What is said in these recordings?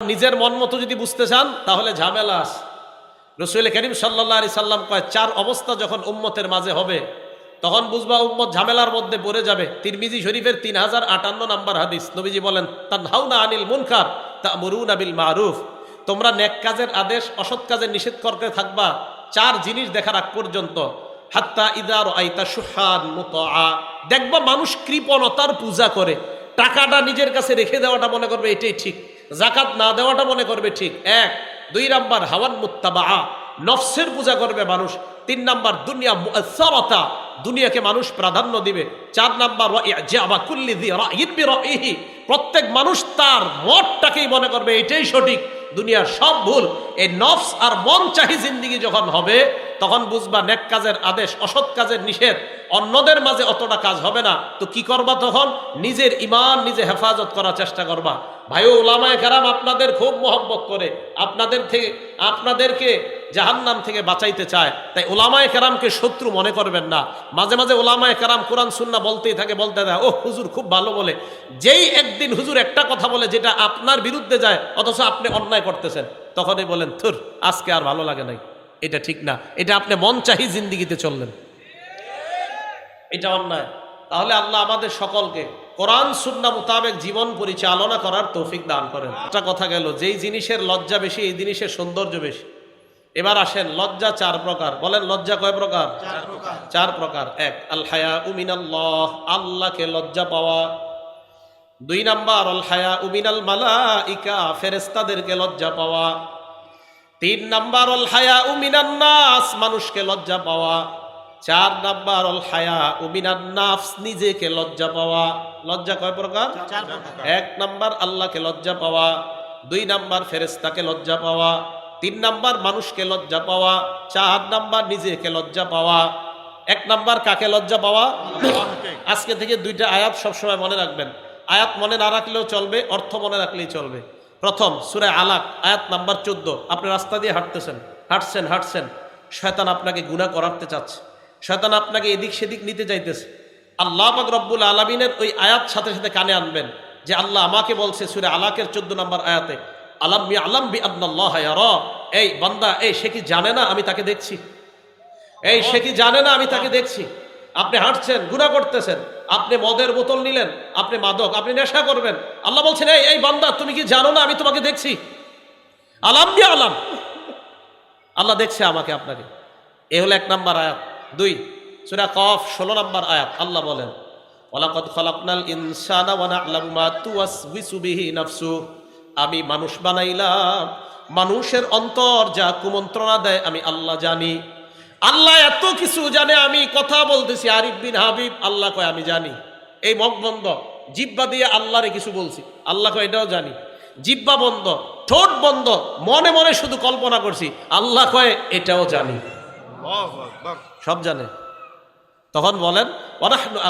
নিজের মন মতো যদি বুঝতে চান, তাহলে ঝামেলা আছে। রসুল করিম সাল্লাহ আলি সাল্লাম কয়, চার অবস্থা যখন উম্মতের মাঝে হবে, তখন বুঝবা উম্মত ঝামেলার মধ্যে পড়ে যাবে। তিরমিজি শরীফের তিন হাজার আটান্ন নাম্বার হাদিস, নবীজি বলেন তান হাউনা আনিল মুনকার তা মরুন আবিল মারুফ। তোমরা নেক কাজের আদেশ, অসৎ কাজের নিষেধ করতে থাকবা, চার জিনিস দেখার আগ পর্যন্ত। হাত্তা ইদার আইতা সুহান মুতআ। দেখবা মানুষ কৃপণতার পূজা করে, টাকাটা নিজের কাছে রেখে দেওয়াটা মনে করবে এটাই ঠিক। জাকাত না দেওয়াটা মনে করবে ঠিক। এক, দুই নাম্বার হাওয়ান মুত্তাবা নফসের পূজা করবে মানুষ। তিন নাম্বার দুনিয়া দুনিয়াকে মানুষ প্রাধান্য দিবে। চার নাম্বার ওয়া কুল্লি প্রত্যেক মানুষ তার মতটাকেই মনে করবে, এটাই সঠিক। দুনিয়ার সব ভুল, এই নফস আর মন চাহি জিন্দিগি যখন হবে, তখন বুঝবা নেক কাজের আদেশ, অসৎ কাজের নিষেধ। অন্যদের মাঝে অতটা কাজ হবে না। তো কি করবা তখন? নিজের ইমান নিজে হেফাজত করার চেষ্টা করবা। ভাই ওলামায় কারাম, আপনাদের খুব মহব্বত করে, আপনাদের থেকে, আপনাদেরকে জাহান্নাম থেকে বাঁচাইতে চায়, তাই ওলামায় কারামকে শত্রু মনে করবেন না। মাঝে মাঝে ওলামায় কারাম কোরআন সুন্না বলতেই থাকে, বলতে থাকে ও হুজুর খুব ভালো বলে। যেই একদিন হুজুর একটা কথা বলে, যেটা আপনার বিরুদ্ধে যায়, অথচ আপনি অন্যায় করতেছেন, তখনই বলেন, থুর, আজকে আর ভালো লাগে নাই। এটা ঠিক না। এটা আপনি মন চাহি জিন্দিগিতে চললেন। এটা অন্যায়। তাহলে আল্লাহ আমাদের সকলকে কোরআন সুন্না মোতাবেক জীবন পরিচালনা করার তৌফিক দান করেন। একটা কথা গেল, যেই জিনিসের লজ্জা বেশি, এই জিনিসের সৌন্দর্য বেশি। এবার আসেন লজ্জা চার প্রকার। বলেন লজ্জা কয় প্রকার? চার প্রকার। এক আল হায়া উমিনাল্লাহ আল্লাহকে লজ্জা পাওয়া। দুই নাম্বার অল হায়া উমিনাল মালাইকা ফেরেস্তাদেরকে লজ্জা পাওয়া। তিন নাম্বার অল হায়া উমিনান নাস মানুষকে লজ্জা পাওয়া। চার নাম্বার অল হায়া উমিনান নাফস নিজেকে লজ্জা পাওয়া। লজ্জা কয় প্রকার? এক নাম্বার আল্লাহকে লজ্জা পাওয়া। দুই নাম্বার ফেরেস্তাকে লজ্জা পাওয়া। তিন নাম্বার মানুষকে লজ্জা পাওয়া চার নাম্বার নিজেকে লজ্জা পাওয়া এক নাম্বার কাকে লজ্জা পাওয়া? আজকে থেকে দুইটা আয়াত সবসময় মনে রাখবেন। আয়াত মনে না রাখলেও চলবে অর্থ মনে রাখলেই চলবে। প্রথম সুরে আলাক আয়াত নাম্বার চোদ্দ। আপনি রাস্তা দিয়ে হাঁটতেছেন হাঁটছেন হাঁটছেন। শয়তান আপনাকে গুণা করাতে চাচ্ছে। শয়তান আপনাকে এদিক সেদিক নিতে চাইতেছে। আল্লাহ পাক রব্বুল আলমিনের ওই আয়াত সাথে সাথে কানে আনবেন যে আল্লাহ আমাকে বলছে সুরে আলাকের চোদ্দ নম্বর আয়াতে আলাম বি আলাম বি আল্লাহ এই বান্দা, এই, সে কি জানে না আমি তাকে দেখছি? এই, সে কি জানে না আমি তাকে দেখছি? আপনি হাঁটছেন, গুণা করতেছেন, আপনি মদের বোতল নিলেন, আপনি মাদক, আপনি নেশা করবেন। আল্লাহ বলছেন, এই এই বান্দা, তুমি কি জানো না আমি তোমাকে দেখছি? আলাম বি আলাম। আল্লাহ দেখছে আমাকে, আপনাকে। এ হলো এক নাম্বার আয়াত। দুই, সুরা কফ, ষোলো নাম্বার আয়াত। আল্লাহ বলেন, ওয়ালাকাদ খলাকনাল ইনসানা ওয়া না'লামু মা তুওয়াসবিসু বিহি আমি মানুষ বানাইলাম। মানুষের অন্তর যা কুমন্ত্রণা দেয় আমি আল্লাহ জানি। আল্লাহ এত কিছু জানে আমি কথা বলতেছি আরিফ বিন হাবিব আল্লাহ কয় আমি জানি। এই মগ বন্ধ জিব্বা দিয়ে আল্লাহরে কিছু বলছি আল্লাহ কয় এটাও জানি। জিব্বা বন্ধ ঠোঁট বন্ধ মনে মনে শুধু কল্পনা করছি আল্লাহ কয় এটাও জানি। সব জানে। তখন বলেন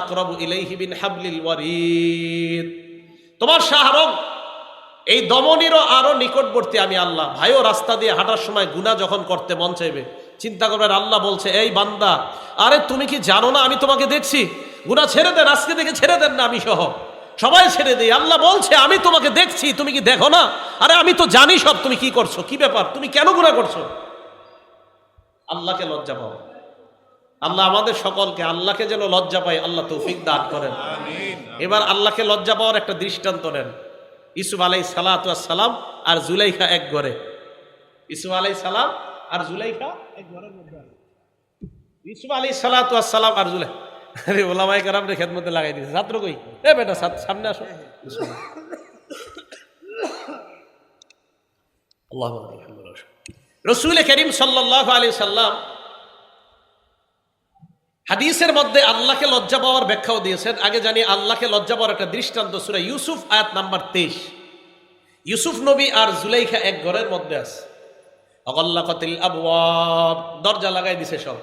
আকরাবু ইলাইহি বিন হাবলিল ওয়ারিদ। তোমার শাহরগ এই দমনিরও আরও নিকটবর্তী আমি আল্লাহ। ভাইও রাস্তা দিয়ে হাঁটার সময় গুনাহ যখন করতে মন চাইবে চিন্তা করবেন আল্লাহ বলছে এই বান্দা আরে তুমি কি জানো না আমি তোমাকে দেখছি? গুনাহ ছেড়ে দেন আজকে থেকে ছেড়ে দেন না আমি সহ। সবাই ছেড়ে দিই আল্লাহ বলছে আমি তোমাকে দেখছি তুমি কি দেখো না? আরে আমি তো জানি সব তুমি কি করছ? কি ব্যাপার? তুমি কেন গুনাহ করছ? আল্লাহকে লজ্জা পাও। আল্লাহ আমাদের সকলকে আল্লাহকে যেন লজ্জা পাই আল্লাহ তৌফিক দান করেন। এবার আল্লাহকে লজ্জা পাওয়ার একটা দৃষ্টান্ত নেন। ইসুফ আলাই সালাম আর জুলাইখা এক ঘরে। ইসুফ আলাই সালাম আর জুলাইখা এক ঘরের মধ্যে ইসুফ সালাম আর জুলাই আরে ওলামাই কারাম রে খেদমতে লাগাই দিয়েছে। ছাত্র কই? এ বেটা সামনে আসো। রসুল করিম সাল্লাহ আলী সাল্লাম হাদিসের মধ্যে আল্লাহকে লজ্জা পাওয়ার ব্যাখ্যাও দিয়েছেন। আগে জানি আল্লাহকে লজ্জা পাওয়ার একটা দৃষ্টান্ত, সুরা ইউসুফ, আয়াত নাম্বার তেইশ। ইউসুফ নবী আর জুলাইখা এক ঘরের মধ্যে আছে। অকল্লাকতিল আবওয়াব, দরজা লাগাই দিছে সব।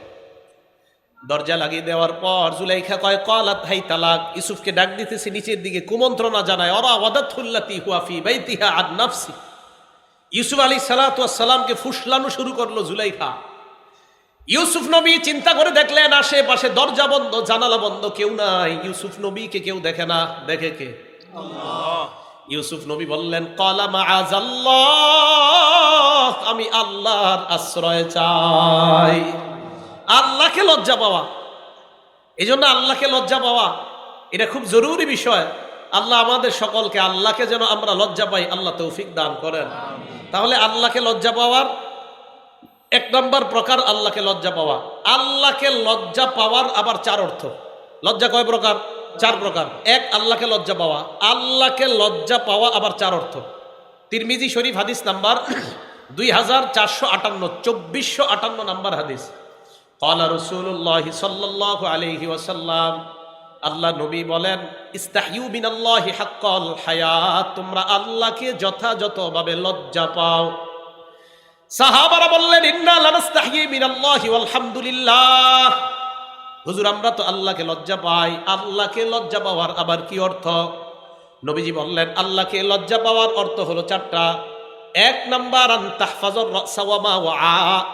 দরজা লাগিয়ে দেওয়ার পর জুলাইখা কয়, কলাত হাই তালাক। ইউসুফকে ডাক দিতেছে নিচের দিকে, কুমন্ত্রণা জানায় অরা ওয়াদাতুল্লাতি হুয়াফি বাইতিহা আদ নাফসি। ইউসুফ আলী সালামকে ফুসলানো শুরু করল জুলাইখা। ইউসুফ নবী চিন্তা করে দেখলেন আশেপাশে দরজা বন্ধ জানালা বন্ধ কেউ নাই। ইউসুফ নবীকে কেউ দেখে না। দেখে কে? ইউসুফ নবী বললেন কলা মাআজাল্লাহ আমি আল্লাহর আশ্রয় চাই। আল্লাহকে লজ্জা পাওয়া। এই জন্য আল্লাহকে লজ্জা পাওয়া এটা খুব জরুরি বিষয়। আল্লাহ আমাদের সকলকে আল্লাহকে যেন আমরা লজ্জা পাই আল্লাহ তৌফিক দান করেন। তাহলে আল্লাহকে লজ্জা পাওয়ার এক নম্বর প্রকার আল্লাহকে লজ্জা পাওয়া। আল্লাহকে লজ্জা পাওয়ার আবার চার অর্থ। লজ্জা কয় প্রকার? চার প্রকার। এক, আল্লাহকে লজ্জা পাওয়া। আল্লাহকে লজ্জা পাওয়া আবার চার অর্থ। তিরমিজি শরীফ হাদিস নাম্বার দুই হাজার চারশো আটান্ন, চব্বিশশো আটান্ন নাম্বার হাদিস। কলা রসুল্লাহ সাল্লাহ আলহি ওসাল্লাম আল্লাহ নবী বলেন ইস্তাহিউ হাক্কল হায়া তোমরা আল্লাহকে যথাযথভাবে লজ্জা পাও। সাহাবারা বললেন, ইন্না লানাস্তাহি মিনাল্লাহি আলহামদুলিল্লাহ হুজুর, আমরা তো আল্লাহকে লজ্জা পাই। আল্লাহকে লজ্জা পাওয়ার আবার কি অর্থ? নবীজি বললেন, আল্লাহকে লজ্জা পাওয়ার অর্থ হলো চারটা। এক নাম্বার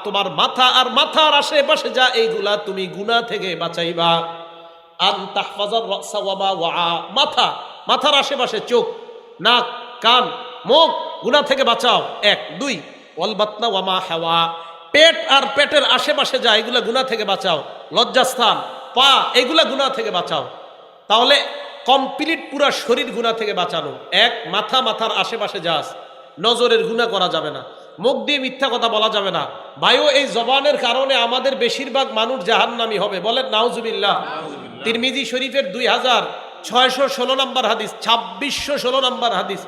তোমার মাথা আর মাথার আশেপাশে যা এইগুলা, তুমি গুনাহ থেকে বাঁচাইবা। মাথা, মাথার আশেপাশে চোখ, নাক, কান, মুখ, গুনাহ থেকে বাঁচাও। এক, দুই ওয়ালবাতনা ওয়ামা হাওয়া। পেট আর পেটের আশেপাশে যা এগুলা গুনাহ থেকে বাঁচাও। লজ্জাস্থান পা এগুলা গুনাহ থেকে বাঁচাও। তাহলে কমপ্লিট পুরা শরীর গুনাহ থেকে বাঁচানো। এক মাথা মাথার আশেপাশে যা আছে, নজরের গুনাহ করা যাবে না। মুখ দিয়ে মিথ্যা কথা বলা যাবে না। ভাইও এই জবানের কারণে আমাদের বেশিরভাগ মানুষ জাহান্নামি হবে। বলেন নাউজুবিল্লাহ। তিরমিজি শরীফের দুই হাজার ছয়শো ষোলো নম্বর হাদিস ছাব্বিশশো ষোলো নম্বর হাদিস।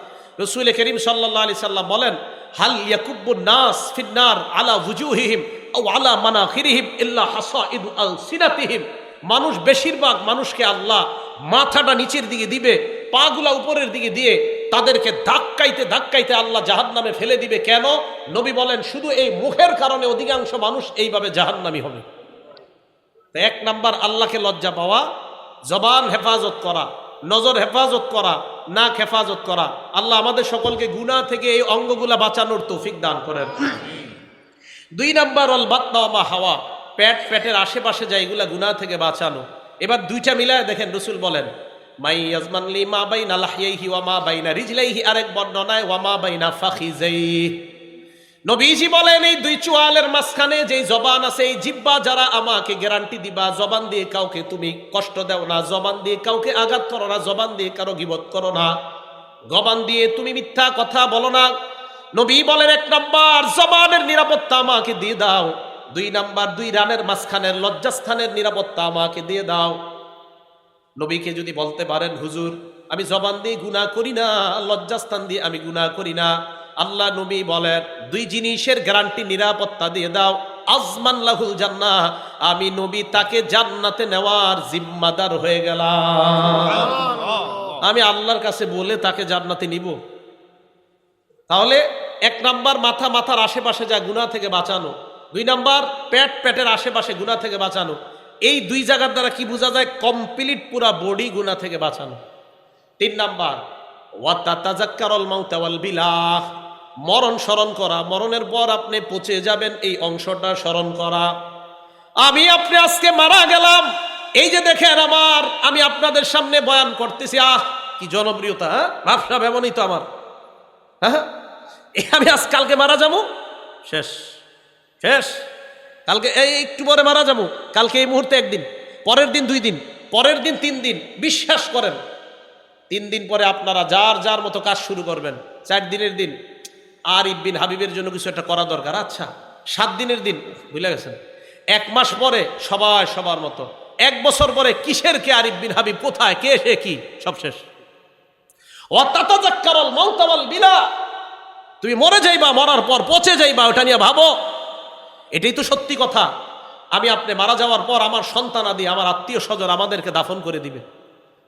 রসুল করিম সাল্লাহ আলি সাল্লাম বলেন হাল ইয়াকুব্বু নাস ফিন্নার আলা বুজুহিহিম ও আলা মানাখিরিহিম ইল্লা হাসাইদু আল সিনাতিহিম মানুষ বেশিরভাগ মানুষকে আল্লাহ মাথাটা নিচের দিকে দিবে, পাগুলা উপরের দিকে দিয়ে তাদেরকে ধাক্কাইতে ধাক্কাইতে আল্লাহ জাহান্নামে ফেলে দিবে। কেন? নবী বলেন, শুধু এই মুখের কারণে অধিকাংশ মানুষ এইভাবে জাহান্নামি হবে। এক নাম্বার আল্লাহকে লজ্জা পাওয়া, জবান হেফাজত করা, নজর হেফাজত করা নাক হেফাজত করা। আল্লাহ আমাদের সকলকে গুনাহ থেকে এই অঙ্গগুলা বাঁচানোর তৌফিক দান করেন। দুই নাম্বার অল বাতমা হাওয়া। প্যাট প্যাটের আশেপাশে যা এগুলা গুণা থেকে বাঁচানো। এবার দুইটা মিলায় দেখেন রসুল বলেন, মাই ইয়াজমানলি মা বাইনা লাহিয়াইহি ওয়া মা বাইনা রিজলাইহি। আরেক বর্ণনায়, ওয়া মা বাইনা ফাখিজাইহি নবীজি বলেন, এই দুই চোয়ালের মাঝখানে যে জবান আছে, এই জিব্বা যারা আমাকে গ্যারান্টি দিবা, জবান দিয়ে কাউকে তুমি কষ্ট দাও না, জবান দিয়ে কাউকে আঘাত করো না, জবান দিয়ে কারও গিবত করো না। গবান দিয়ে তুমি মিথ্যা কথা বলো না। নবী বলেন, এক নাম্বার, জবানের নিরাপত্তা আমাকে দিয়ে দাও। দুই নাম্বার, দুই রানের মাঝখানের লজ্জাস্থানের নিরাপত্তা আমাকে দিয়ে দাও। নবীকে যদি বলতে পারেন, হুজুর, আমি জবান দিয়ে গুনাহ করি না, লজ্জাস্থান দিয়ে আমি গুনাহ করি না। আল্লাহ নবী বলেন দুই জিনিসের গ্যারান্টি নিরাপত্তা দিয়ে দাও আজমান লাহুল জান্নাহ। আমি নবী তাকে জান্নাতে নেওয়ার জিম্মাদার হয়ে গেলাম। আমি আল্লাহর কাছে বলে তাকে জান্নাতে নিব। তাহলে এক নাম্বার মাথা মাথার আশেপাশে যা গুণা থেকে বাঁচানো দুই নাম্বার পেট পেটের আশেপাশে গুণা থেকে বাঁচানো এই দুই জায়গার দ্বারা কি বোঝা যায়? কমপ্লিট পুরা বডি গুণা থেকে বাঁচানো। তিন নাম্বার ওয়াতাতাজাক্কারল মাউতাওয়াল বিলাহ। মরণ স্মরণ করা, মরণের পর আপনি পচে যাবেন, এই অংশটা স্মরণ করা। আমি আপনি আজকে মারা গেলাম। এই যে দেখেন আমার, আমি আপনাদের সামনে বয়ান করতেছি। আহ, কি জনপ্রিয়তা হ্যাঁ? ভাবসাব তো আমার। হ্যাঁ? আমি আজ কালকে মারা যাব? শেষ। শেষ। কালকে, এই একটু পরে মারা যাব। কালকে এই মুহূর্তে একদিন, পরের দিন দুই দিন, পরের দিন তিন দিন, বিশ্বাস করেন। তিন দিন পরে আপনারা যার যার মতো কাজ শুরু করবেন। চার দিনের দিন আর ইবিন হাবিবের জন্য কিছু একটা করা দরকার। আচ্ছা সাত দিনের দিন ভুলে গেছেন? এক মাস পরে সবাই সবার মতো। এক বছর পরে কিসের কে আরিফ বিন হাবিব? কোথায়? কে, সে, কি? সব শেষ। বিলা। তুমি মরে যাইবা, মরার পর পচে যাইবা, ওটা নিয়ে ভাবো। এটাই তো সত্যি কথা। আমি আপনি মারা যাওয়ার পর আমার সন্তান আদি আমার আত্মীয় স্বজন আমাদেরকে দাফন করে দিবে।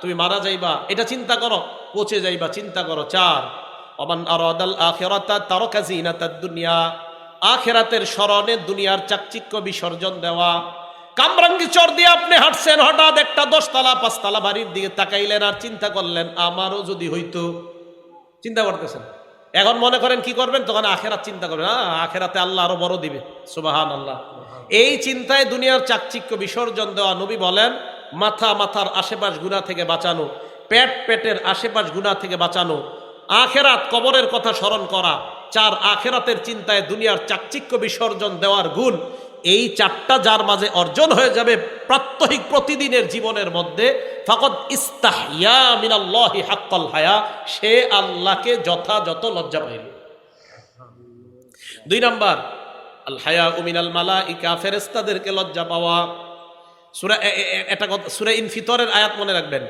তুমি মারা যাইবা, এটা চিন্তা করো। পচে যাইবা, চিন্তা করো। চার, অমান আরাদাল আখিরাতা তারাকা জিনাতাদ দুনিয়া। আখিরাতের স্মরণে দুনিয়ার চাকচিক্য বিসর্জন দেওয়া। কামরাঙ্গি চর দিয়ে আপনি হাঁটছেন, হঠাৎ একটা দশতলা, পাঁচতলা বাড়ির দিকে তাকাইলেন আর চিন্তা করলেন, আমারও যদি হইতো। চিন্তা করতেছেন? এখন মনে করেন কি করবেন? তখন আখেরাত চিন্তা করবেন হ্যাঁ আখেরাতে আল্লাহ আরও বড় দিবে। সুবাহান আল্লাহ এই চিন্তায় দুনিয়ার চাকচিক্য বিসর্জন দেওয়া নবী বলেন মাথা মাথার আশেপাশ গুণা থেকে বাঁচানো, পেট পেটের আশেপাশ গুণা থেকে বাঁচানো, আখেরাত কবরের কথা স্মরণ করা, চার আখেরাতের চিন্তায় দুনিয়ার চাকচিক্য বিসর্জন দেওয়ার গুণ, এই চারটা যার মাঝে অর্জন হয়ে যাবে প্রাত্যহিক প্রতিদিনের জীবনের মধ্যে ফকত ইস্তাহিয়া মিনাল্লাহি হাক্কল হায়া, সে আল্লাহকে যথাযথ লজ্জা পাইল দুই নাম্বার, আল হায়া উমিনাল মালা ইকা ফেরেস্তাদেরকে লজ্জা পাওয়া। সুরা এটা সুরা ইন ফিতরের আয়াত মনে রাখবেন।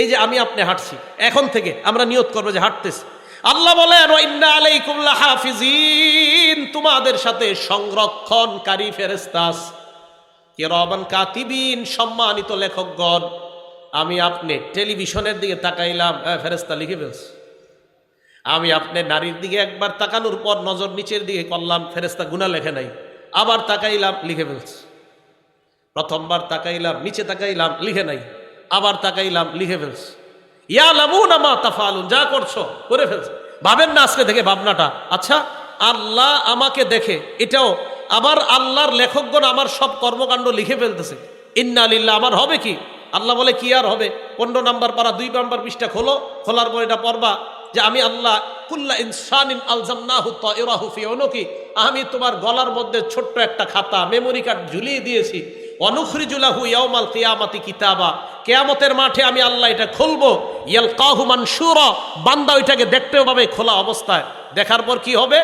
এই যে আমি আপনি হাঁটছি এখন থেকে আমরা নিয়ত করব যে হাঁটতেছি। আল্লাহ বলেন তোমাদের সাথে সংরক্ষণকারী ফেরেস্তাস কিরামান কাতিবিন সম্মানিত লেখকগণ আমি আপনি টেলিভিশনের দিকে তাকাইলাম হ্যাঁ, ফেরেস্তা লিখে ফেলছি। আমি আপনার নারীর দিকে একবার তাকানোর পর নজর নিচের দিকে করলাম ফেরেস্তা গুণা লেখে নাই। আবার তাকাইলাম, লিখে ফেলছে। প্রথমবার তাকাইলাম, নিচে তাকাইলাম, লিখে নাই। আবার তাকাইলাম, লিখে ফেলছি। ইয়া লামুন আমা তাফালুন, যা করছ, করে ফেলছে। ভাবেন না আজকে থেকে ভাবনাটা। আচ্ছা আল্লাহ আমাকে দেখে, এটাও আবার আল্লাহর লেখকগণ আমার সব কর্মকাণ্ড লিখে ফেলতেছে। ইন্না আলিল্লাহ আমার হবে কি? আল্লাহ বলে, কি আর হবে? পনেরো নাম্বার পারা, দুই নাম্বার পৃষ্ঠা খোলো, খোলার পর এটা পড়বা। যে আমি আল্লাহ কুল্লা ইনসানিন আলজামনাহু তাইরাহু ফি উনুকি, আমি তোমার গলার মধ্যে ছোট্ট একটা খাতা মেমোরি কার্ড ঝুলিয়ে দিয়েছি। অনুখরিজুলাহু ইয়াউমাল কিয়ামাতি কিতাবা। কেয়ামতের মাঠে আমি আল্লাহ এটা খুলবো। ইয়াল কাহু মানসুরা, বান্দা ওইটাকে দেখতেও পাবে খোলা অবস্থায়। দেখার পর কি হবে?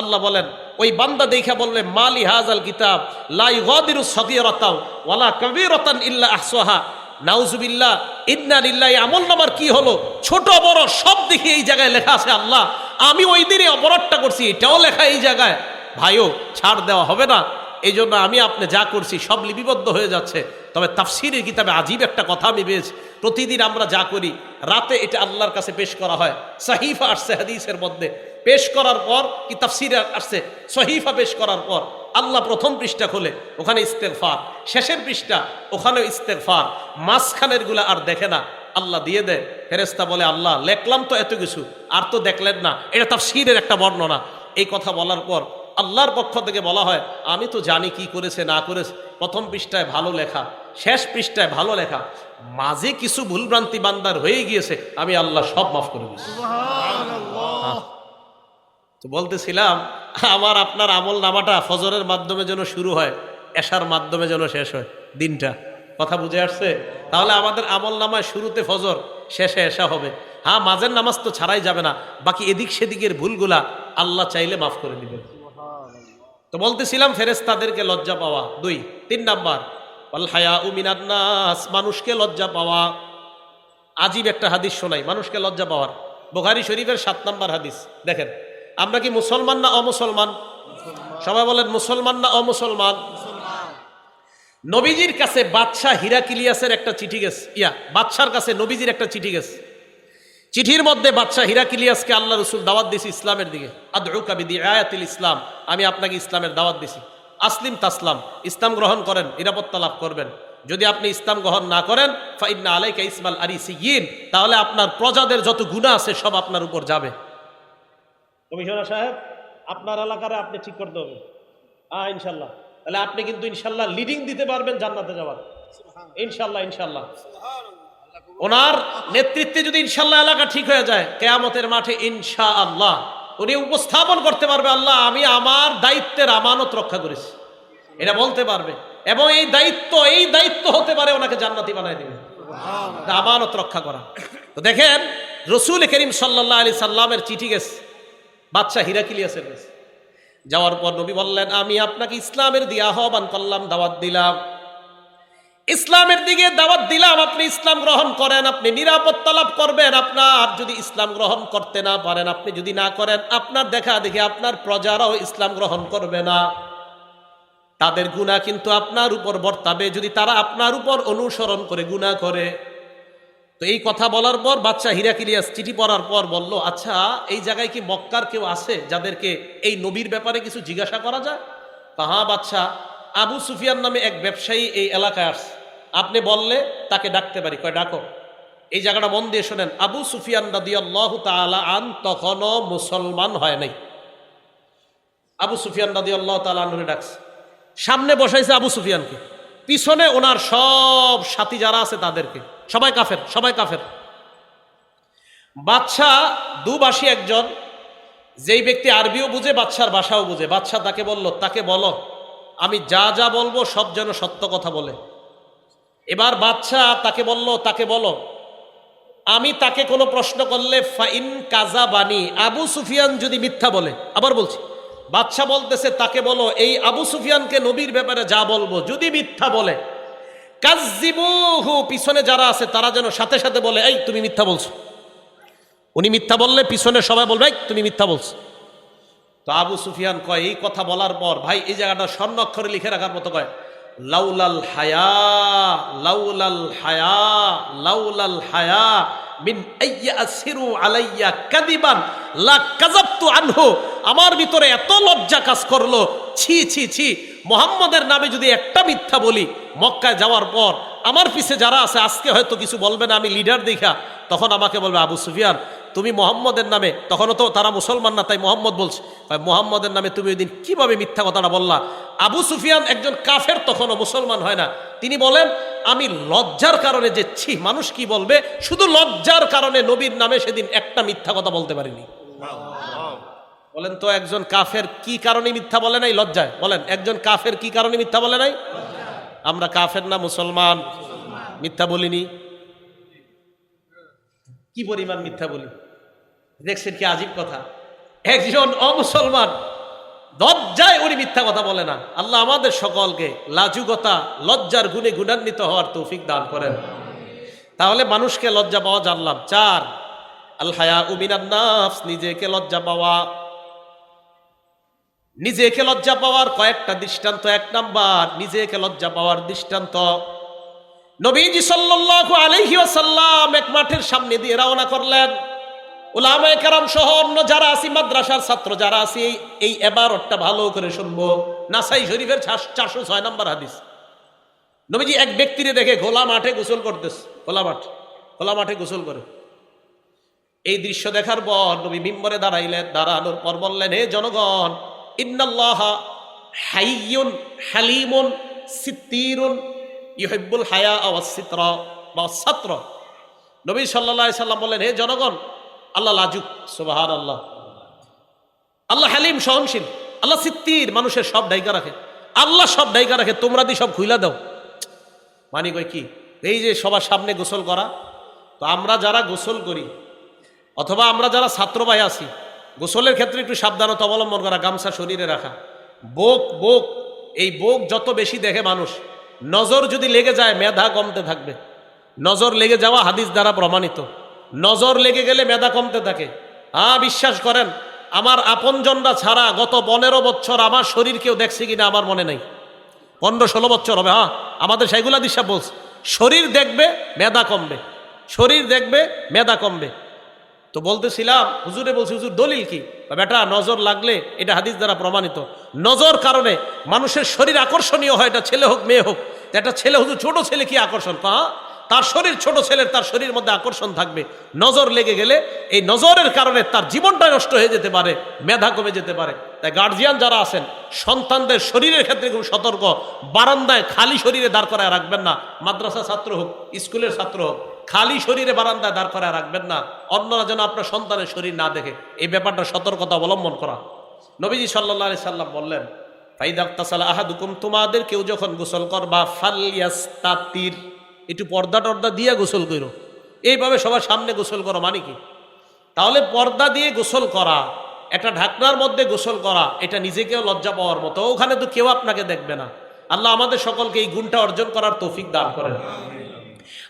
আল্লাহ বলেন, ওই বান্দা দেখা বললে, মালি হাজাল কিতাব লাই গদিরু সগীরাতাও, ওয়ালা কবীরাতান ইল্লা আহসাহা। নাউজুবিল্লাহ, ইন্না লিল্লাহি, আমল নামার কি হলো? ছোট, বড়, সব দেখি এই জায়গায় লেখা আছে আল্লাহ। আমি ওই দিনে অপরাধটা করছি, এটাও লেখা এই জায়গায়। ভাইও, ছাড় দেওয়া হবে না। এই জন্য আমি আপনি যা করছি সব লিপিবদ্ধ হয়ে যাচ্ছে। তবে তাফসিরের কিতাবে আজীব একটা কথা আমি পেয়েছি। প্রতিদিন আমরা যা করি, রাতে এটা আল্লাহর কাছে পেশ করা হয়। সাহিফা আসছে হাদিসের মধ্যে। পেশ করার পর কি তাফসিরে আসছে? সহিফা পেশ করার পর। আল্লাহ প্রথম পৃষ্ঠা খোলে, ওখানে ইস্তেকফার শেষের পৃষ্ঠা, ওখানেও ইস্তেকফার মাঝখানেরগুলা আর দেখে না, আল্লাহ দিয়ে দেয়। ফেরেস্তা বলে, আল্লাহ, লেখলাম তো এত কিছু, আর তো দেখলেন না। এটা তার শিরের একটা বর্ণনা। এই কথা বলার পর আল্লাহর পক্ষ থেকে বলা হয়, আমি তো জানি কি করেছে, না করেছে। প্রথম পৃষ্ঠায় ভালো লেখা, শেষ পৃষ্ঠায় ভালো লেখা। মাঝে কিছু ভুলভ্রান্তি বান্দার হয়ে গিয়েছে, আমি আল্লাহ সব মাফ করে দিয়েছি। তো বলতেছিলাম, আমার আপনার আমল নামাটা ফজরের মাধ্যমে যেন শুরু হয়, এশার মাধ্যমে যেন শেষ হয়, দিনটা। কথা বুঝে আসছে? তাহলে আমাদের আমল নামায় শুরুতে ফজর, শেষে এসা হবে। হ্যাঁ মাঝের নামাজ তো ছাড়াই যাবে না, বাকি এদিক সেদিকের ভুলগুলা আল্লাহ চাইলে মাফ করে দিবেন। তো বলতেছিলাম ফেরেস্তাদেরকে লজ্জা পাওয়া। দুই, তিন নাম্বার মানুষকে লজ্জা পাওয়া। আজীব একটা হাদিস শোনাই, মানুষকে লজ্জা পাওয়ার। বোখারি শরীফের সাত নাম্বার হাদিস, দেখেন। আমরা কি মুসলমান না অমুসলমান? সবাই বলেন, মুসলমান না অমুসলমান? নবীজির কাছে বাদশাহ হিরাকিলিয়াসের একটা চিঠি গেছে। ইয়া, বাদশার কাছে নবীজির একটা চিঠি গেছে। চিঠির মধ্যে বাদশাহ হিরাকিলিয়াসকে আল্লাহ রসুল দাওয়াত দিছি ইসলামের দিকে। আয়াতিল ইসলাম আমি আপনাকে ইসলামের দাওয়াত দিছি। আসলিম তাসলাম ইসলাম গ্রহণ করেন, নিরাপত্তা লাভ করবেন। যদি আপনি ইসলাম গ্রহণ না করেন, ফাইন্না আলাইকা ইসমাল আরি সিগিন তাহলে আপনার প্রজাদের যত গুণা আছে সব আপনার উপর যাবে। কমিশনার সাহেব আপনার এলাকারে আপনি ঠিক করতে হবে। হ্যাঁ ইনশাল্লাহ। তাহলে আপনি কিন্তু ইনশাল্লাহ লিডিং দিতে পারবেন জান্নাতে যাওয়ার। ইনশাল্লাহ ইনশাল্লাহ। ওনার নেতৃত্বে যদি ইনশাল্লাহ এলাকা ঠিক হয়ে যায় কেয়ামতের মাঠে ইনশা আল্লাহ উনি উপস্থাপন করতে পারবে আল্লাহ আমি আমার দায়িত্বের আমানত রক্ষা করেছি। এটা বলতে পারবে। এবং এই দায়িত্ব এই দায়িত্ব হতে পারে ওনাকে জান্নাতি বানাই দিবে। আমানত রক্ষা করা। তো দেখেন রসুল করিম সাল্লাহ আলি সাল্লামের চিঠি গেছে। বাচ্চা হিরাকিলিয়াসের গেছে যাওয়ার পর নবী বললেন, আমি আপনাকে ইসলামের দিয়ে আহ্বান করলাম, দাওয়াত দিলাম। ইসলামের দিকে দাওয়াত দিলাম, আপনি ইসলাম গ্রহণ করেন, আপনি নিরাপত্তা লাভ করবেন। আপনার যদি ইসলাম গ্রহণ করতে না পারেন, আপনি যদি না করেন, আপনার দেখা দেখে আপনার প্রজারাও ইসলাম গ্রহণ করবে না। তাদের গুণা কিন্তু আপনার উপর বর্তাবে। যদি তারা আপনার উপর অনুসরণ করে গুণা করে তো এই কথা বলার পর বাচ্চা হিরাকিলিয়াস চিঠি পড়ার পর বলল আচ্ছা এই জায়গায় কি মক্কার কেউ আছে যাদেরকে এই নবীর ব্যাপারে কিছু জিজ্ঞাসা করা যায়? কাহা বাচ্চা আবু সুফিয়ান নামে এক ব্যবসায়ী এই এলাকায় আসছে। আপনি বললে তাকে ডাকতে পারি। কয়, ডাকো। এই জায়গাটা মন দিয়ে শোনেন। আবু সুফিয়ান রাদিয়াল্লাহু তাআলা আন তখনও মুসলমান হয় নাই। আবু সুফিয়ান রাদিয়াল্লাহু তাআলা আনহুরে ডাকছে। সামনে বসাইছে আবু সুফিয়ানকে। পিছনে ওনার সব সাথী যারা আছে তাদেরকে। সবাই কাফের সবাই কাফের। বাদশাহ দুবাসী একজন, যেই ব্যক্তি আরবিও বুঝে বাদশার ভাষাও বুঝে। বাচ্চা তাকে বলল, তাকে বলো, আমি যা যা বলব সব যেন সত্য কথা বলে। এবার বাচ্চা তাকে বলল, তাকে বলো, আমি তাকে কোনো প্রশ্ন করলে ফাইন কাজা বানি আবু সুফিয়ান যদি মিথ্যা বলে। আবার বলছি বাদশাহ বলতেছে, তাকে বলো, এই আবু সুফিয়ানকে নবীর ব্যাপারে যা বলব, যদি মিথ্যা বলে কাজিবুহু পিছনে যারা আছে, তারা যেন সাথে সাথে বলে, এই, তুমি মিথ্যা বলছো। উনি মিথ্যা বললে পিছনে সবাই বলবে, এই, তুমি মিথ্যা বলছো। তো আবু সুফিয়ান কয়, এই কথা বলার পর, ভাই, এই জায়গাটা স্বর্ণ অক্ষরে লিখে রাখার মতো কয়, লাউলাল হায়া লাউলাল হায়া লাউলাল হায়া, মিন আইয়া আসিরু আলাইয়া কাদিবান লা কাযাবতু আনহু আমার ভিতরে এত লজ্জা কাজ করল। ছি ছি ছি। মোহাম্মদের নামে যদি একটা মিথ্যা বলি, মক্কায় যাওয়ার পর আমার পিছে যারা আছে, আজকে হয়তো কিছু বলবে না, আমি লিডার দেখা, তখন আমাকে বলবে, আবু সুফিয়ান, তুমি মোহাম্মদের নামে তখনও তো তারা মুসলমান না, তাই মোহাম্মদ বলছে, ভাই, মোহাম্মদের নামে তুমি ওই দিন কীভাবে মিথ্যা কথাটা বললা? আবু সুফিয়ান একজন কাফের তখনও মুসলমান হয় না। তিনি বলেন, আমি লজ্জার কারণে যে, ছি, মানুষ কি বলবে? শুধু লজ্জার কারণে নবীর নামে সেদিন একটা মিথ্যা কথা বলতে পারিনি। বলেন তো একজন কাফের কি কারণে মিথ্যা বলে নাই? লজ্জায়। বলেন, একজন কাফের কি কারণে মিথ্যা বলে নাই? আমরা কাফের না মুসলমান। মিথ্যা বলিনি। কি পরিমাণ মিথ্যা বলি? দেখছেন কি আজীব কথা? একজন অমুসলমান লজ্জায় উনি মিথ্যা কথা বলে না। আল্লাহ আমাদের সকলকে লাজুকতা, লজ্জার গুণে গুণান্বিত হওয়ার তৌফিক দান করেন। তাহলে মানুষকে লজ্জা পাওয়া জানলাম। চার, আল হায়া উমিনান নাফস, নিজেকে লজ্জা পাওয়া। নিজেকে লজ্জা পাওয়ার কয়েকটা দৃষ্টান্ত, এক নাম্বার, নিজেকে লজ্জা পাওয়ার দৃষ্টান্ত। নবীজি সাল্লাল্লাহু আলাইহি ওয়াসাল্লাম এক মাঠের সামনে দিয়ে রওনা করলেন। উলামায়ে কেরাম সহ অন্য যারা আছি, মাদ্রাসার ছাত্র যারা আছি, এই এই এবারটা ভালো করে শুনব। নাসাই শরীফের চারশো ছয় নম্বর হাদিস। নবীজি এক ব্যক্তিরে দেখে খোলা মাঠে গোসল করতেছে খোলা মাঠ খোলা মাঠে গোসল করে। এই দৃশ্য দেখার পর নবী মিম্বরে দাঁড়াইলেন, দাঁড়ানোর পর বললেন হে জনগণ ইন্নাল্লাহ হাইয়ুন হালিমুন সিত্তিরুন ইহিব্বুল হায়া আওয়াসিত্র বা ছাত্র নবী সাল্লাহ সাল্লাম বললেন, হে জনগণ, আল্লাহ লাজুক সুবাহান আল্লাহ আল্লাহ হালিম, সহনশীল, আল্লাহ সিত্তির মানুষের সব ডাইকা রাখে। আল্লাহ সব ডাইকা রাখে, তোমরা দি সব খুইলা দাও। মানি কই কি? এই যে সবার সামনে গোসল করা, তো আমরা যারা গোসল করি, অথবা আমরা যারা ছাত্র ভাই আছি গোসলের ক্ষেত্রে একটু সাবধানতা অবলম্বন করা, গামছা শরীরে রাখা। বোক বোক, এই বোক যত বেশি দেখে মানুষ, নজর যদি লেগে যায়, মেধা কমতে থাকবে। নজর লেগে যাওয়া হাদিস দ্বারা প্রমাণিত। নজর লেগে গেলে মেধা কমতে থাকে। হ্যাঁ বিশ্বাস করেন, আমার আপনজনরা ছাড়া গত পনেরো বছর আমার শরীর কেউ দেখছে কিনা আমার মনে নেই। পনেরো ষোলো বছর হবে হ্যাঁ আমাদের সেইগুলা দিশা বলছে, শরীর দেখবে, মেধা কমবে। শরীর দেখবে, মেধা কমবে। তো বলতেছিলাম, হুজুরে বলছি, হুজুর, দলিল কি? বেটা, নজর লাগলে এটা হাদিস দ্বারা প্রমাণিত। নজর কারণে মানুষের শরীর আকর্ষণীয় হয়, এটা ছেলে হোক, মেয়ে হোক। একটা ছেলে, হুজুর, ছোট ছেলে কি আকর্ষণ? হ্যাঁ তার শরীর ছোট ছেলের, তার শরীর মধ্যে আকর্ষণ থাকবে। নজর লেগে গেলে এই নজরের কারণে তার জীবনটা নষ্ট হয়ে যেতে পারে, মেধা কমে যেতে পারে। তাই গার্জিয়ান যারা আছেন, সন্তানদের শরীরের ক্ষেত্রে খুব সতর্ক। বারান্দায় খালি শরীরে দাঁড় করায় রাখবেন না। মাদ্রাসা ছাত্র হোক, স্কুলের ছাত্র হোক খালি শরীরে বারান্দায় দাঁড় করায় রাখবেন না। অন্যরা যেন আপনার সন্তানের শরীর না দেখে। এই ব্যাপারটা সতর্কতা অবলম্বন করা। নবীজি সাল্লাহ সাল্লাম বললেন ফাইদাক্তাসাল আহাদুকুম, তোমাদের কেউ যখন গোসল করবা ফালিয়াস্তাতির একটু পর্দা টর্দা দিয়ে গোসল করো। এইভাবে সবার সামনে গোসল করো মানে কি? তাহলে পর্দা দিয়ে গোসল করা, একটা ঢাকনার মধ্যে গোসল করা, এটা নিজেকেও লজ্জা পাওয়ার মতো। ওখানে তো কেউ আপনাকে দেখবে না। আল্লাহ আমাদের সকলকে এই গুণটা অর্জন করার তৌফিক দান করেন।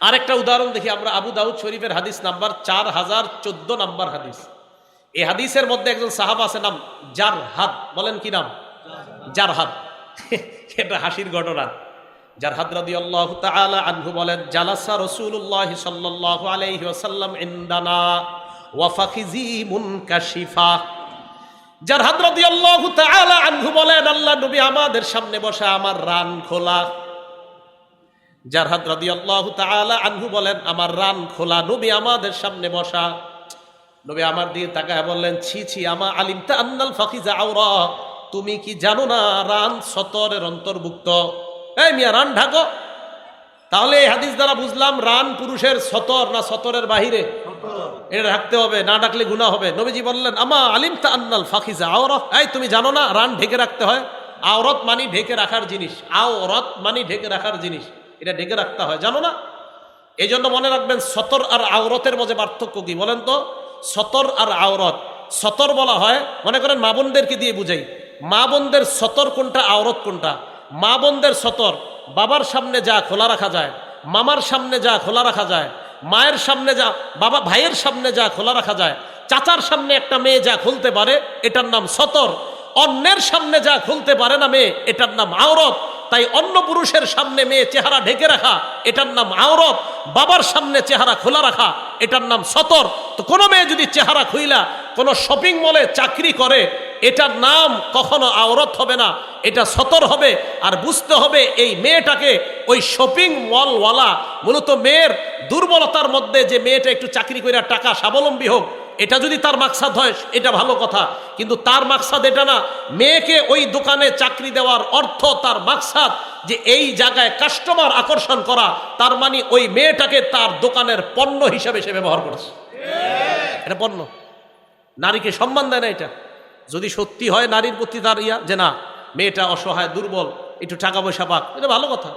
আরেকটা উদাহরণ দেখি, আমরা আবু দাউদ শরীফের হাদিস নাম্বার চার হাজার চোদ্দ নাম্বার হাদিস। এই হাদিসের মধ্যে একজন সাহাবা আছে, নাম জার হাত বলেন কি নাম? জার হাত এটা হাসির ঘটনা। যার হাত রাদি আল্লাহ তাআলা আনহু বলেন, জালাসা রসুল্লাহ সাল্লাল্লাহু আলাইহি ওয়াসাল্লাম ইনদানা ওয়া ফাখিজি মুনকাশিফা। যার হাত রাদি আল্লাহ তাআলা আনহু বলেন, আল্লাহ নবী আমাদের সামনে বসে আমার রান খোলা। যার হাত রাদি আল্লাহ আনহু বলেন আমার রান খোলা নবী আমাদের সামনে বসা। নবী আমার দিয়ে তাকায় বললেন ছি ছি আমা আলিমতা আন্নাল ফাকিজা আওরা। তুমি কি জানো না রান সতরের অন্তর্ভুক্ত? এই মিয়া রান ঢাকো। তাহলে এই হাদিস দ্বারা বুঝলাম রান পুরুষের সতর না সতরের বাহিরে? এটা ঢাকতে হবে না ডাকলে গুণা হবে। নবীজি বললেন আমা আলিমতা আন্নাল ফাকিজা আওরা? এই তুমি জানো না রান ঢেকে রাখতে হয়? আওরত মানি ঢেকে রাখার জিনিস। আওরত মানি ঢেকে রাখার জিনিস। এটা ঢেকে রাখতে হয়, জানো না? এই জন্য মনে রাখবেন সতর আর আওরতের মধ্যে পার্থক্য কি? বলেন তো, সতর আর আওরত। সতর বলা হয়, মনে করেন মা বোনদেরকে দিয়ে বুঝাই। মা বোনদের সতর কোনটা, আওরত কোনটা? মা বোনদের সতর, বাবার সামনে যা খোলা রাখা যায়, মামার সামনে যা খোলা রাখা যায়, মায়ের সামনে যা, বাবা, ভাইয়ের সামনে যা খোলা রাখা যায়, চাচার সামনে একটা মেয়ে যা খুলতে পারে, এটার নাম সতর। অন্যের সামনে যা খুলতে পারে না মেয়ে, এটার নাম আওরত। তাই অন্য পুরুষের সামনে মেয়ে চেহারা ঢেকে রাখা, এটার নাম আওরত বাবার সামনে চেহারা খোলা রাখা, এটার নাম সতর। তো কোনো মেয়ে যদি চেহারা খুইলা, কোনো শপিং মলে চাকরি করে, এটার নাম কখনো আওরত হবে না, এটা সতর হবে। আর বুঝতে হবে এই মেয়েটাকে ওই শপিং মলওয়ালা, মূলত মেয়ের দুর্বলতার মধ্যে যে মেয়েটা একটু চাকরি করে টাকা স্বাবলম্বী হোক এটা যদি তার মাকসাদ হয় এটা ভালো কথা। কিন্তু তার মাকসাদ এটা না। মেয়েকে ওই দোকানে চাকরি দেওয়ার অর্থ তার মাকসাদ যে এই জায়গায় কাস্টমার আকর্ষণ করা তার মানে ওই মেয়েটাকে তার দোকানের পণ্য হিসাবে সে ব্যবহার করেছে। এটা পণ্য। নারীকে সম্মান দেয় না এটা। যদি সত্যি হয় নারীর প্রতি তার ইয়া যে না মেয়েটা অসহায় দুর্বল একটু টাকা পয়সা পাক এটা ভালো কথা।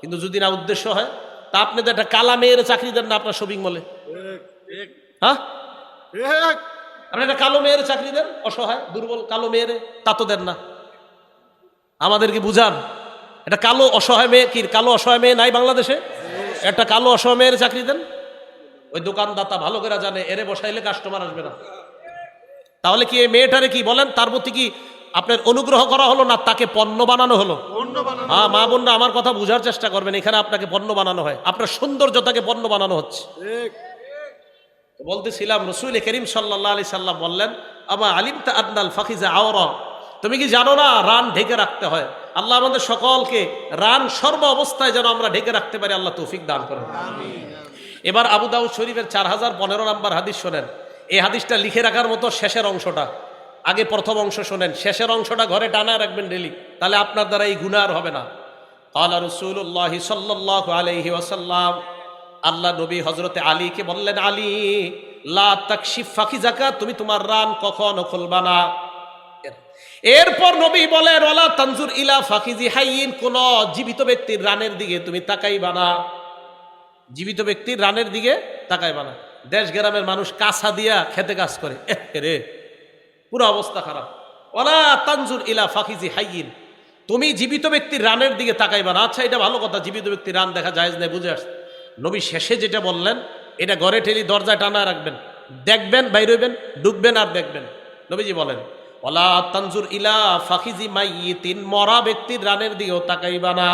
কিন্তু যদি না উদ্দেশ্য হয় তা আপনি তো একটা কালা মেয়ের চাকরি দেন না আপনার শপিং মলে হ্যাঁ? আপনি একটা কালো মেয়ের চাকরি দেন? অসহায় দুর্বল কালো মেয়ের? তা তো দেন না। আমাদেরকে বুঝান। এটা কালো অসহায় মেয়ে কি? কালো অসহায় মেয়ে নাই বাংলাদেশে? একটা কালো অসহায় মেয়ের চাকরি দেন? ওই দোকানদাতা ভালো করে জানে এরে বসাইলে কাস্টমার আসবে না। তাহলে কি এই মেয়েটারে কি বলেন? তার প্রতি কি আপনার অনুগ্রহ করা হলো না তাকে পণ্য বানানো হলো? হ্যাঁ মা বোনরা আমার কথা বুঝার চেষ্টা করবেন এখানে আপনাকে পণ্য বানানো হয়। আপনার সৌন্দর্যতাকে পণ্য বানানো হচ্ছে। তো বলতেছিলাম, রসুল করিম সাল্লাহ আলি সাল্লাম বললেন আমা আলিম তা আদনাল ফাকিজা আওর? তুমি কি জানো না, রান ঢেকে রাখতে হয়। আল্লাহ আমাদের সকলকে রান সর্ব অবস্থায় যেন আমরা ঢেকে রাখতে পারি, আল্লাহ তৌফিক দান করেন। এবার আবু দাউদ শরীফের চার হাজার পনেরো নম্বর হাদিস শোনেন। এই হাদিসটা লিখে রাখার মতো শেষের অংশটা। আগে প্রথম অংশ শোনেন। শেষের অংশটা ঘরে টানা রাখবেন ডেলি তাহলে আপনার দ্বারা এই গুণা আর হবে না। কালা রসুল্লাহ সাল্লাহ আলহি ওয়াসাল্লাম আল্লাহ নবী হজরতে আলীকে বললেন, আলী, লা তাকশিফ ফাঁকি জাকা তুমি তোমার রান কখনো খুলবা না। এরপর নবী বলেন ওলা তানজুর ইলা ফাকিজি হাইন কোন জীবিত ব্যক্তির রানের দিকে তুমি তাকাইবা না। জীবিত ব্যক্তির রানের দিকে তাকাইবা না। দেশ গ্রামের মানুষ কাঁচা দিয়া খেতে কাজ করে। রে, পুরো অবস্থা খারাপ। ওলা তানজুর ইলা ফাকিজি হাইন তুমি জীবিত ব্যক্তির রানের দিকে তাকাইবা না। আচ্ছা এটা ভালো কথা, জীবিত ব্যক্তির রান দেখা যায় না বুঝে আসছে। নবী শেষে যেটা বললেন, এটা ঘরে ঠেলি দরজায় টানা রাখবেন। দেখবেন, বাইর হইবেন ডুববেন আর দেখবেন। নবীজি বলেন, ওলা তানজুর ইলা ফাকিজি মাই তিন মরা ব্যক্তির রানের দিকেও তাকাইবা না।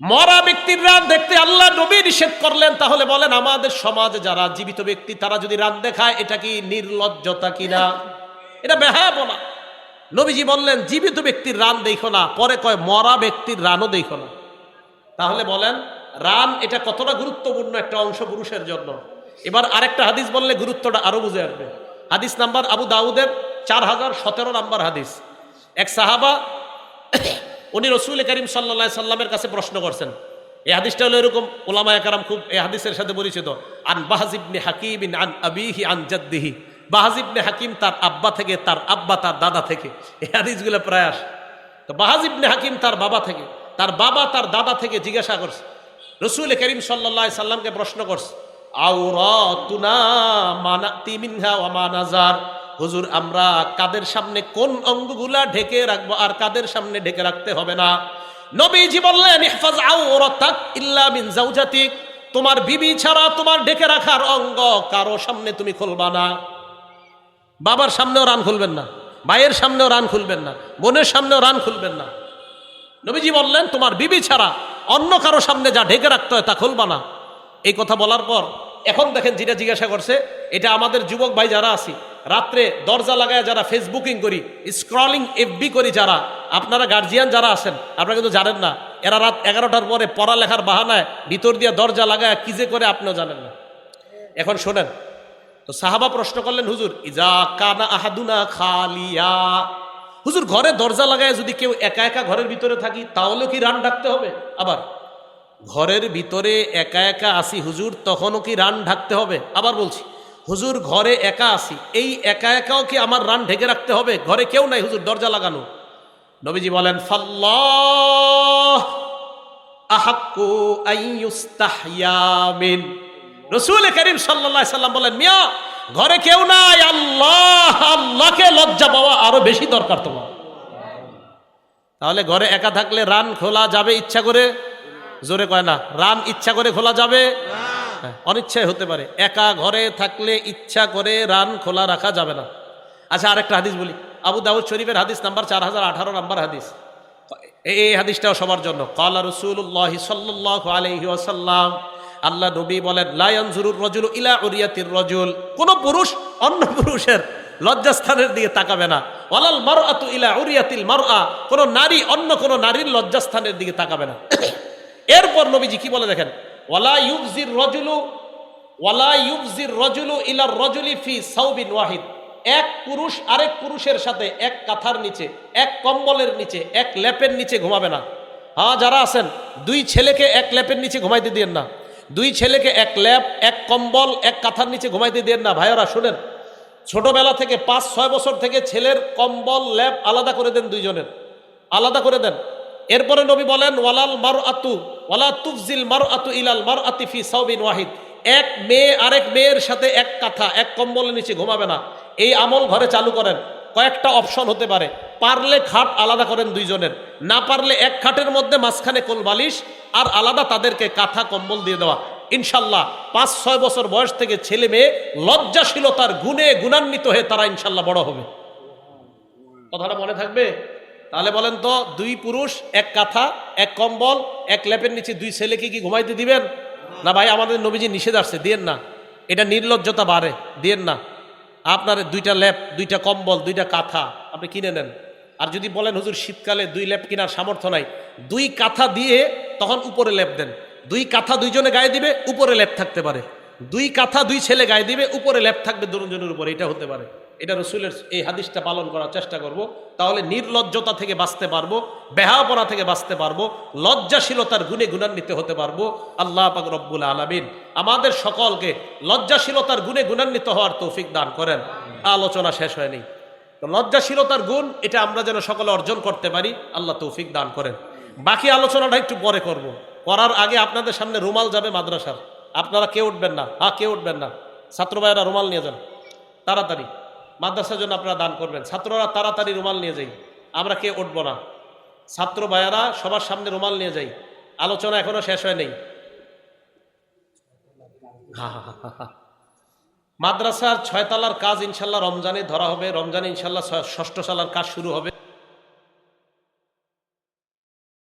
মরা ব্যক্তির রান দেখতে আল্লাহ নবী নিষেধ করলেন, তাহলে বলেন আমাদের সমাজে যারা জীবিত ব্যক্তি, তারা যদি রান দেখায়, এটা কি নির্লজ্জতা কিনা? এটা বেহায়া বলা নবীজি বললেন, জীবিত ব্যক্তির রান দেখো না, পরে কয়, মরা ব্যক্তির রানও দেখো না। তাহলে বলেন রান এটা কতটা গুরুত্বপূর্ণ একটা অংশ পুরুষের জন্য? এবার আরেকটা হাদিস বললে গুরুত্বটা আরও বুঝে আসবে। হাদিস নাম্বার আবু দাউদের চার হাজার সতেরো নাম্বার হাদিস। এক সাহাবা, উনি রসুল করিম সাল্লা সাল্লামের কাছে প্রশ্ন করছেন। এই হাদিসটা হলো এরকম ওলামা একরাম খুব এই হাদিসের সাথে পরিচিত। আন বাহাজিবনে হাকিম ইন আন আবিহি আন জাদ্দিহি। বাহাজিবনে হাকিম তার আব্বা থেকে, তার আব্বা তার দাদা থেকে। এই হাদিসগুলো প্রায় আসে। তো বাহাজিবনে হাকিম তার বাবা থেকে। তার বাবা তার দাদা থেকে জিজ্ঞাসা করছে, রসুল করিম সাল্লা সাল্লামকে প্রশ্ন করছে হুজুর, আমরা কাদের সামনে কোন অঙ্গগুলা ঢেকে রাখব আর কাদের সামনে ঢেকে রাখতে হবে না। নবীজি বললেন, ইহফাজ আওরাতাক ইল্লা মিন জাওজাতিক তোমার বিবি ছাড়া তোমার ঢেকে রাখার অঙ্গ কারও সামনে তুমি খুলবা না। বাবার সামনেও রান খুলবেন না, ভাইয়ের সামনেও রান খুলবেন না, বোনের সামনেও রান খুলবেন না। নবীজি বললেন, তোমার বিবি ছাড়া অন্য কারও সামনে যা ঢেকে রাখতে হয় তা খুলবা না। এই কথা বলার পর, এখন দেখেন যেটা জিজ্ঞাসা করছে, এটা আমাদের যুবক ভাই যারা আছি, রাত্রে দরজা লাগায় যারা ফেসবুকিং করি, স্ক্রলিং এফবি করি যারা, আপনারা গার্জিয়ান যারা আছেন, আপনারা কিন্তু জানেন না, এরা রাত এগারোটার পরে পড়ালেখার বাহানায় ভিতর দিয়ে দরজা লাগায়, কি যে করে আপনিও জানেন না। এখন শোনেন, তো সাহাবা প্রশ্ন করলেন, হুজুর, ইজা কানা আহাদুনা খালিয়া? হুজুর, ঘরে দরজা লাগায় যদি কেউ একা একা ঘরের ভিতরে থাকি তাহলেও কি রান ঢাকতে হবে? আবার, ঘরের ভিতরে একা একা আসি হুজুর, তখনও কি রান ঢাকতে হবে? আবার বলছি, হুজুর, ঘরে একা আসি, এই একা একাও কি আমার রান ঢেকে রাখতে হবে? ঘরে কেউ নাই হুজুর, দরজা লাগানো। নবীজি বলেন রসুল করিম সাল্লাল্লাহু সাল্লাম বলেন, মিয়া ঘরে কেউ নাই আল্লাহ আল্লাহকে লজ্জা পাওয়া আরও বেশি দরকার তোমার। তাহলে ঘরে একা থাকলে রান খোলা যাবে ইচ্ছা করে? জোরে কয় না রান ইচ্ছা করে খোলা যাবে? হ্যাঁ, অনিচ্ছায় হতে পারে। একা ঘরে থাকলে ইচ্ছা করে রান খোলা রাখা যাবে না। আচ্ছা আরেকটা হাদিস বলি। আবু দাউদ শরীফের হাদিস নাম্বার চার হাজার আঠারো নাম্বার হাদিস। এই হাদিসটাও সবার জন্য। কালা রসুল্লাহ সাল্লাহ আলহি আসাল্লাম আল্লাহ নবী বলেন লায়নজুরুর রজুল ইলা উরিয়াতির রজুল। কোন পুরুষ অন্য পুরুষের লজ্জাস্থানের দিকে তাকাবে না। ওয়ালাল মার আতু ইলা উরিয়াতিল মার কোন নারী অন্য কোন নারীর লজ্জাস্থানের দিকে তাকাবে না। এরপর নবীজি কি বলে দেখেন, ওয়ালা ইউবজির রজুলু, ওয়ালা ইউবজির রজুলু ইলার রজুলি ফি সাউবিন ওয়াহিদ। এক পুরুষ আরেক পুরুষের সাথে এক কাঁথার নিচে, এক কম্বলের নিচে, এক ল্যাপের নিচে ঘুমাবে না। হ্যাঁ যারা আছেন, দুই ছেলেকে এক ল্যাপের নিচে ঘুমাইতে দিয়েন না। দুই ছেলেকে এক ল্যাপ, এক কম্বল, এক কাঁথার নিচে ঘুমাইতে দেন না। ভাইয়েরা, শুনেন, ছোটবেলা থেকে পাঁচ, ছয় বছর থেকে ছেলের কম্বল, ল্যাপ আলাদা করে দেন দুইজনের। আলাদা করে দেন। এরপরে নবী বলেন, ওয়ালাল মার আতু ওয়ালা তুফজিল মার আতু ইলাল মার আতিফি সাউবিন ওয়াহিদ। এক মেয়ে, আরেক মেয়ের সাথে এক কাঁথা, এক কম্বলের নিচে ঘুমাবে না। এই আমল ঘরে চালু করেন। কয়েকটা অপশন হতে পারে। পারলে খাট আলাদা করেন দুইজনের, না পারলে এক খাটের মধ্যে মাঝখানে কোল বালিশ আর আলাদা তাদেরকে কাঁথা কম্বল দিয়ে দেওয়া। ইনশাল্লাহ পাঁচ, ছয় বছর বয়স থেকে ছেলে মেয়ে লজ্জাশীলতার গুণে গুণান্বিত হয়ে তারা ইনশাল্লাহ বড় হবে। কথাটা মনে থাকবে? তাহলে বলেন তো, দুই পুরুষ, এক কাঁথা, এক কম্বল, এক ল্যাপের নিচে দুই ছেলেকে কি ঘুমাইতে দিবেন? না ভাই, আমাদের নবীজি নিষেধ আসছে, দিয়েন না। এটা নির্লজ্জতা বাড়ে, দিয়েন না। আপনার দুইটা ল্যাপ দুইটা কম্বল, দুইটা কাঁথা আপনি কিনে নেন। আর যদি বলেন, হুজুর, শীতকালে দুই ল্যাপ কেনার সামর্থ্য নাই। দুই কাঁথা দিয়ে তখন উপরে ল্যাপ দেন। দুই কাঁথা দুইজনে গায়ে দিবে, উপরে ল্যাপ থাকতে পারে। দুই কাঁথা দুই ছেলে গায়ে দিবে, উপরে ল্যাপ থাকবে দুজনের উপরে। এটা হতে পারে। এটা রসুলের এই হাদিসটা পালন করার চেষ্টা করব। তাহলে নির্লজ্জতা থেকে বাঁচতে পারব বেহাপনা থেকে বাঁচতে পারব, লজ্জাশীলতার গুণে গুণান্বিত হতে পারব। আল্লাহ পাক রব্বুল আলমিন আমাদের সকলকে লজ্জাশীলতার গুণে গুণান্বিত হওয়ার তৌফিক দান করেন। আলোচনা শেষ হয়নি। তো লজ্জাশীলতার গুণ, এটা আমরা যেন সকলে অর্জন করতে পারি, আল্লাহ তৌফিক দান করেন। বাকি আলোচনাটা একটু পরে করব। করার আগে আপনাদের সামনে রুমাল যাবে মাদ্রাসার। আপনারা কেউ উঠবেন না। হ্যাঁ কেউ উঠবেন না। ছাত্র ভাইয়েরা, রুমাল নিয়ে যান। তাড়াতাড়ি। মাদ্রাসার জন্য আপনারা দান করবেন। ছাত্ররা তাড়াতাড়ি রুমাল নিয়ে যাই। আমরা কে উঠবো না। ছাত্র ভাইয়ারা, সবার সামনে রুমাল নিয়ে যাই। আলোচনা এখনও শেষ হয় নেই। হা হা হা হা। মাদ্রাসার ছয়তলার কাজ ইনশাল্লাহ রমজানে ধরা হবে। রমজানে ইনশাল্লাহ ষষ্ঠ সালার কাজ শুরু হবে।